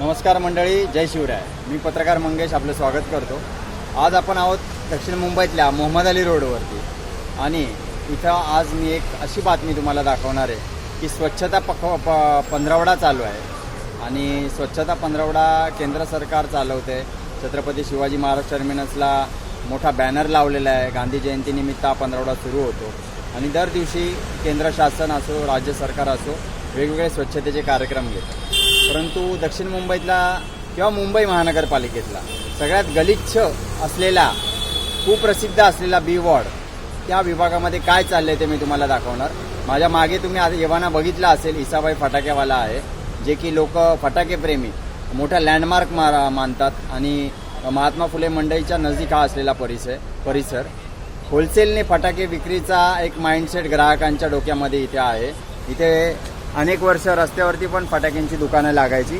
नमस्कार मंडळी जय शिवराय. मी पत्रकार मंगेश आपलं स्वागत करतो. आज आपण आहोत दक्षिण मुंबईतल्या मोहम्मद अली रोडवरती. आणि इथं आज मी एक अशी बातमी तुम्हाला दाखवणार आहे की स्वच्छता पख प पंधरवडा चालू आहे. आणि स्वच्छता पंधरवडा केंद्र सरकार चालवते छत्रपती शिवाजी महाराज टर्मिनसला मोठा बॅनर लावलेला आहे. गांधी जयंतीनिमित्त हा पंधरवडा सुरू होतो. आणि दर दिवशी केंद्र शासन असो राज्य सरकार असो वेगवेगळे स्वच्छतेचे कार्यक्रम घेतात. परंतु दक्षिण मुंबईतला किंवा मुंबई महानगरपालिकेतला सगळ्यात गलिच्छ असलेला कुप्रसिद्ध असलेला बी वॉर्ड त्या विभागामध्ये काय चाललंय ते मी तुम्हाला दाखवणार. माझ्या मागे तुम्ही आता येवाना बघितला असेल इसाबाई फटाकेवाला आहे जे की लोक फटाकेप्रेमी मोठा लँडमार्क मा मानतात. आणि महात्मा फुले मंडईच्या नजीक हा असलेला परिसर परिसर. होलसेलने फटाके विक्रीचा एक माइंडसेट ग्राहकांच्या डोक्यामध्ये इथे आहे. इथे अनेक वर्ष रस्त्यावरती पण फटाक्यांची दुकानं लागायची.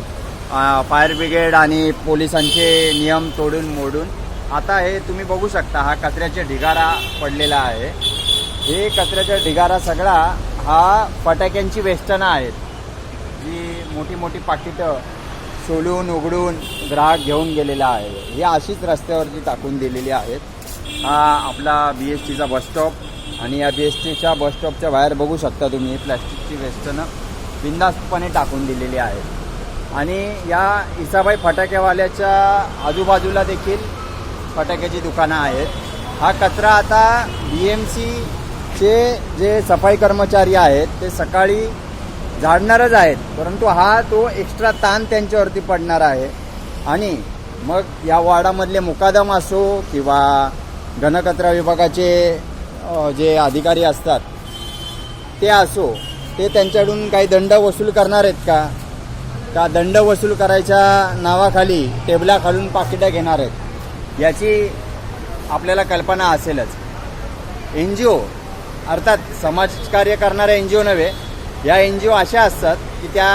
फायर ब्रिगेड आणि पोलिसांचे नियम तोडून मोडून. आता हे तुम्ही बघू शकता हा कचऱ्याचा ढिगारा पडलेला आहे. हे कचऱ्याचा ढिगारा सगळा हा फटाक्यांची वेस्टनं आहेत. जी मोठी मोठी पाकिटं सोलून उघडून ग्राहक घेऊन गेलेला आहे. हे अशीच रस्त्यावरती टाकून दिलेली आहेत. हा आपला बी एस टीचा बसस्टॉप आणि या बी एस टीच्या बसस्टॉपच्या बाहेर बघू शकता तुम्ही प्लॅस्टिकची वेस्टनं बिंदास्तपणे टाकून दिलेली आहे. आणि या इसाबाई फटाकेवाल्याच्या आजूबाजूला देखील फटाक्याची दुकानं आहेत. हा कचरा आता बी एम सीचे जे सफाई कर्मचारी आहेत ते सकाळी झाडणारच आहेत परंतु हा तो एक्स्ट्रा ताण त्यांच्यावरती पडणार आहे. आणि मग या वार्डामधले मुकादम असो किंवा घनकचरा विभागाचे जे अधिकारी असतात ते असो ते त्यांच्याकडून काही दंड वसूल करणार आहेत का? का दंड वसूल करायच्या नावाखाली टेबलाखालून पाकिटं घेणार आहेत? याची आपल्याला कल्पना असेलच. एन जी ओ अर्थात समाजकार्य करणाऱ्या एन जी ओ नव्हे या एन जी ओ अशा असतात की त्या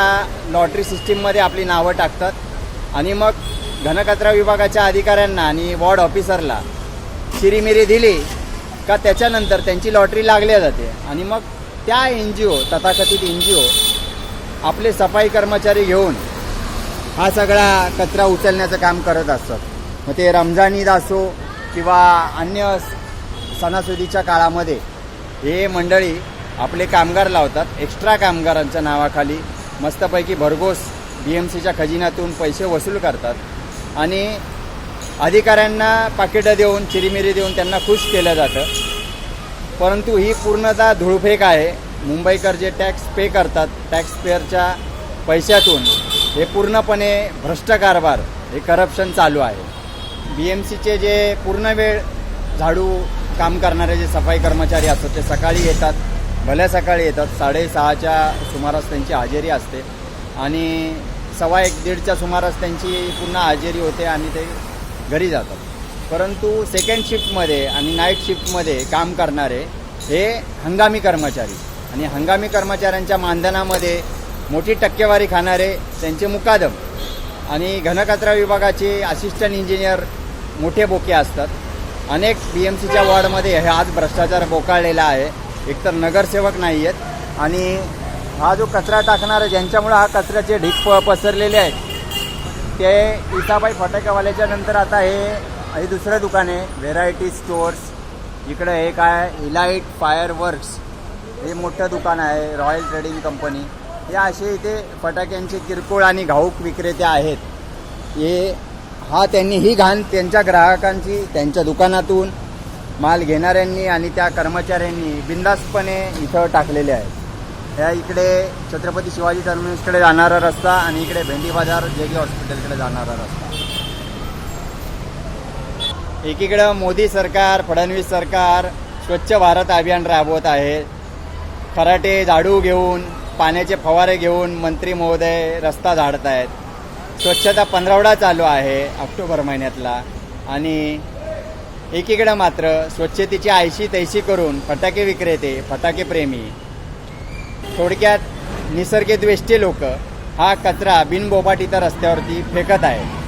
लॉटरी सिस्टीममध्ये आपली नावं टाकतात आणि मग घनकचरा विभागाच्या अधिकाऱ्यांना आणि वॉर्ड ऑफिसरला शिरीमिरी दिली का त्याच्यानंतर त्यांची लॉटरी लागल्या जाते. आणि मग त्या एन जी ओ तथाकथित एन जी ओ आपले सफाई कर्मचारी घेऊन हा सगळा कचरा उचलण्याचं काम करत असतात. मग ते रमजान ईद असो किंवा अन्य स- सणासुदीच्या काळामध्ये हे मंडळी आपले कामगार लावतात. एक्स्ट्रा कामगारांच्या नावाखाली मस्तपैकी भरघोस बी एम सीच्या खजिन्यातून पैसे वसूल करतात. आणि अधिकाऱ्यांना पाकिटं देऊन चिरीमिरी देऊन त्यांना खुश केलं जातं. परंतु ही पूर्णतः धुळफेक आहे. मुंबईकर जे टॅक्स पे करतात टॅक्स पेअरच्या पैशातून हे पूर्णपणे भ्रष्ट कारभार हे करप्शन चालू आहे. बी एम सीचे जे पूर्ण वेळ झाडू काम करणारे जे सफाई कर्मचारी असतात ते सकाळी येतात. भल्या सकाळी येतात. साडेसहाच्या सुमारास त्यांची हजेरी असते. आणि सव्वा एक दीडच्या सुमारास त्यांची पुन्हा हजेरी होते आणि ते घरी जातात. परंतु सेकंड शिफ्टमध्ये आणि नाईट शिफ्टमध्ये काम करणारे हे हंगामी कर्मचारी आणि हंगामी कर्मचाऱ्यांच्या मानधनामध्ये मोठी टक्केवारी खाणारे त्यांचे मुकादम आणि घनकचरा विभागाचे असिस्टंट इंजिनियर मोठे बोके असतात. अनेक बी एम सीच्या वॉर्डमध्ये हे आज भ्रष्टाचार बोकाळलेला आहे. एकतर नगरसेवक नाही आहेत आणि हा जो कचरा टाकणारा ज्यांच्यामुळे हा कचऱ्याचे ढीक प पसरलेले आहेत ते इसाबाई फटाकेवाल्याच्या नंतर आता हे हे दुसरं दुकान आहे व्हेरायटी स्टोअर्स इकडं हे काय इलाईट फायर वर्क्स हे मोठं दुकान आहे रॉयल ट्रेडिंग कंपनी हे असे इथे फटाक्यांचे किरकोळ आणि घाऊक विक्रेते आहेत. हे हा त्यांनी ही घाण त्यांच्या ग्राहकांची त्यांच्या दुकानातून माल घेणाऱ्यांनी आणि त्या कर्मचाऱ्यांनी बिंदास्तपणे इथं टाकलेले आहेत. ह्या इकडे छत्रपती शिवाजी टर्मिनसकडे जाणारा रस्ता आणि इकडे भेंडी बाजार जे की हॉस्पिटलकडे जाणारा रस्ता. एकीकडं मोदी सरकार फडणवीस सरकार स्वच्छ भारत अभियान राबवत आहे. खराटे झाडू घेऊन पाण्याचे फवारे घेऊन मंत्री महोदय रस्ता झाडत आहेत स्वच्छता पंधरवडा चालू आहे ऑक्टोबर महिन्यातला आणि एकीकडं मात्र स्वच्छतेची आयशी तैशी करून फटाके विक्रेते फटाके प्रेमी थोडक्यात निसर्गद्वेष्टी लोक हा कचरा बिनबोबाटीचा रस्त्यावरती फेकत आहे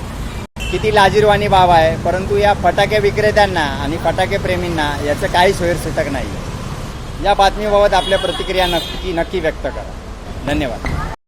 किती लाजीरवाणी बाब आहे परंतु या फटाके विक्रेत्यांना आणि फटाके प्रेमींना याचं काही सोयर सुटक नाही. या बातमीबाबत आपल्या प्रतिक्रिया नक्की नक्की व्यक्त करा. धन्यवाद.